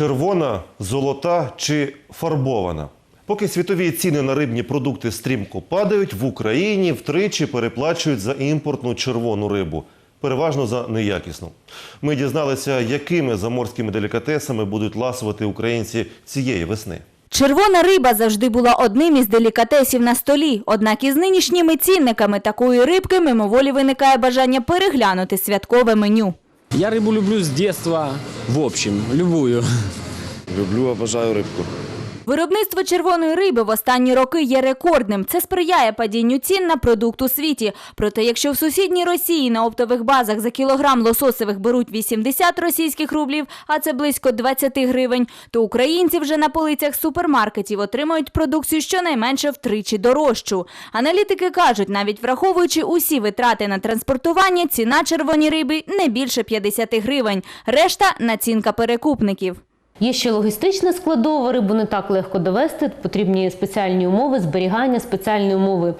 червона, золота чи фарбована? Поки світові ціни на рибні продукти стрімко падають, в Україні втричі переплачують за імпортну червону рибу, переважно за неякісну. Ми дізналися, якими заморськими делікатесами будуть ласувати українці цієї весни. Червона риба завжди була одним із делікатесів на столі. Однак із нинішніми цінниками такої рибки мимоволі виникає бажання переглянути святкове меню. Я рыбу люблю з детства, в общем, любую. Люблю, обожаю рибку. Виробництво червоної риби в останні роки є рекордним. Це сприяє падінню цін на продукт у світі. Проте, якщо в сусідній Росії на оптових базах за кілограм лососевих беруть 80 російських рублів, а це близько 20 гривень, то українці вже на полицях супермаркетів отримують продукцію щонайменше втричі дорожчу. Аналітики кажуть, навіть враховуючи усі витрати на транспортування, ціна червоній риби не більше 50 гривень. Решта націнка перекупників. Є ще логістична складова, рибу не так легко довести. Потрібні спеціальні умови зберігання, спеціальні умови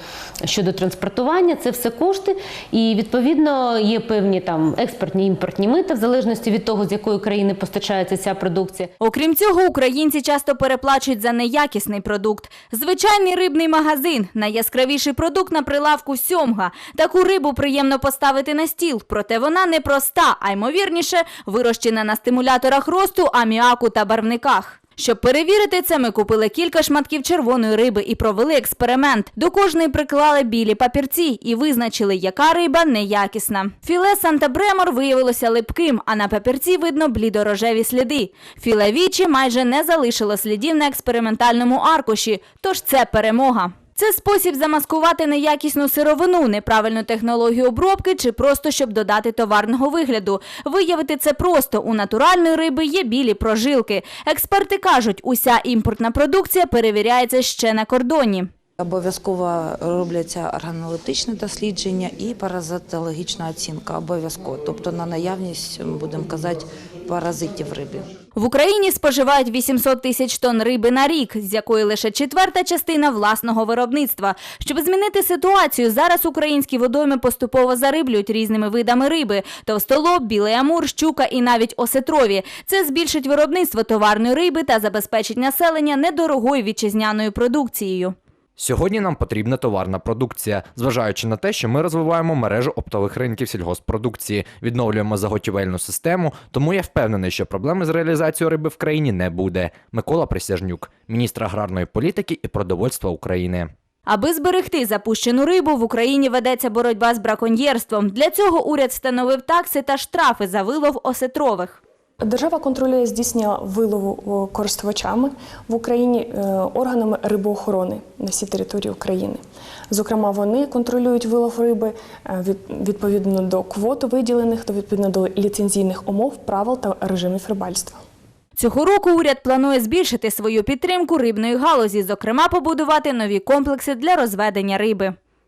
щодо транспортування. Це все кошти. І відповідно є певні там експортні імпортні мита, в залежності від того, з якої країни постачається ця продукція. Окрім цього, українці часто переплачують за неякісний продукт. Звичайний рибний магазин найяскравіший продукт на прилавку сьомга. Таку рибу приємно поставити на стіл, проте вона не проста, а ймовірніше вирощена на стимуляторах росту, аміаку та барвниках. Щоб перевірити це, ми купили кілька шматків червоної риби і провели експеримент. До кожної приклали білі папірці і визначили, яка риба неякісна. Філе Санта-Бремор виявилося липким, а на папірці видно блідорожеві сліди. Філе Вічі майже не залишило слідів на експериментальному аркуші, тож це перемога. Це спосіб замаскувати неякісну сировину, неправильну технологію обробки чи просто щоб додати товарного вигляду. Виявити це просто у натуральної риби є білі прожилки. Експерти кажуть, уся імпортна продукція перевіряється ще на кордоні. Обов'язково робляться органолептичне дослідження і паразитологічна оцінка. Обов'язково, тобто на наявність, будемо казати, паразитів в рибі. В Україні споживають 800 тисяч тонн риби на рік, з якої лише четверта частина власного виробництва. Щоб змінити ситуацію, зараз українські водойми поступово зариблюють різними видами риби: товстолоб, білий амур, щука і навіть осетрові. Це збільшить виробництво товарної риби та забезпечить населення недорогою вітчизняною продукцією. Сьогодні нам потрібна товарна продукція, зважаючи на те, що ми розвиваємо мережу оптових ринків сільгоспродукції, відновлюємо заготівельну систему. Тому я впевнений, що проблеми з реалізацією риби в країні не буде. Микола Присяжнюк, міністр аграрної політики і продовольства України. Аби зберегти запущену рибу, в Україні ведеться боротьба з браконьєрством. Для цього уряд встановив такси та штрафи за вилов осетрових. Держава контролює здійснення вилову користувачами в Україні е, органами рибоохорони на всій території України. Зокрема, вони контролюють вилов риби е, відповідно до квот виділених, то відповідно до ліцензійних умов, правил та режимів рибальства. Цього року уряд планує збільшити свою підтримку рибної галузі, зокрема побудувати нові комплекси для розведення риби.